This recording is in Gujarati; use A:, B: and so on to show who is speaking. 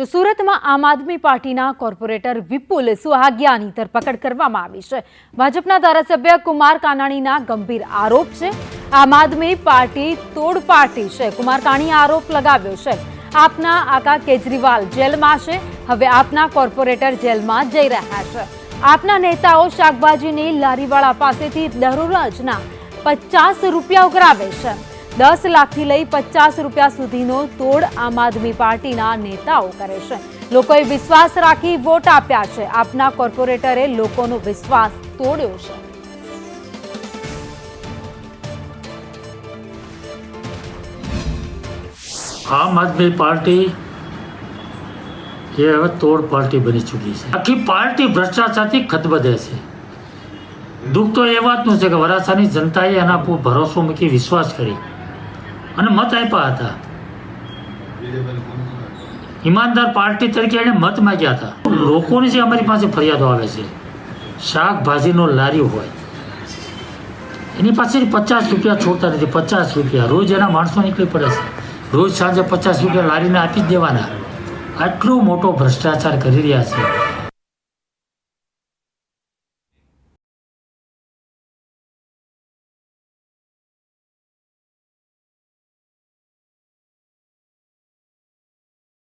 A: તો સુરતમાં આમ આદમી પાર્ટીના કોર્પોરેટર વિપુલ સુહાગિયાની ધરપકડ કરવામાં આવી છે. ભાજપના ધારાસભ્ય કુમાર કાનાણીના ગંભીર આરોપ છે. આમ આદમી પાર્ટી તોડ પાર્ટી છે. કુમાર કાણીએ આરોપ લગાવ્યો છે. આપના આકા કેજરીવાલ જેલમાં છે. હવે આપના કોર્પોરેટર જેલમાં જઈ રહ્યા છે. આપના નેતાઓ શાકભાજીની લારીવાળા પાસેથી દરરોજના પચાસ રૂપિયા ઉઘરાવે છે. દસ લાખથી લઈ પચાસ રૂપિયા સુધીનો તોડ આમ આદમી પાર્ટીના નેતાઓ કરે છે. લોકોએ વિશ્વાસ રાખી વોટ આપ્યા છે. આપના કોર્પોરેટરે લોકોનો વિશ્વાસ તોડ્યો છે.
B: આમ આદમી પાર્ટી એ હવે તોડ પાર્ટી બની ચૂકી છે. આખી પાર્ટી ભ્રષ્ટાચારથી ખતબદે છે. દુઃખ તો એ વાતનું છે કે વરાછાની જનતાએ એના પર ભરોસો મૂકી વિશ્વાસ કરી. અને મત આપ્યા હતા. ઈમાનદાર પાર્ટી તરીકે એણે મત માગ્યા હતા. લોકોની જે અમારી પાસે ફરિયાદો આવે છે, શાકભાજીનો લારી હોય, એની પાસે પચાસ રૂપિયા છોડતા નથી. પચાસ રૂપિયા. રોજ એના માણસો નીકળી પડે છે. રોજ સાંજે પચાસ રૂપિયા લારીને આપી જ દેવાના. આટલો મોટો ભ્રષ્ટાચાર કરી રહ્યા છે.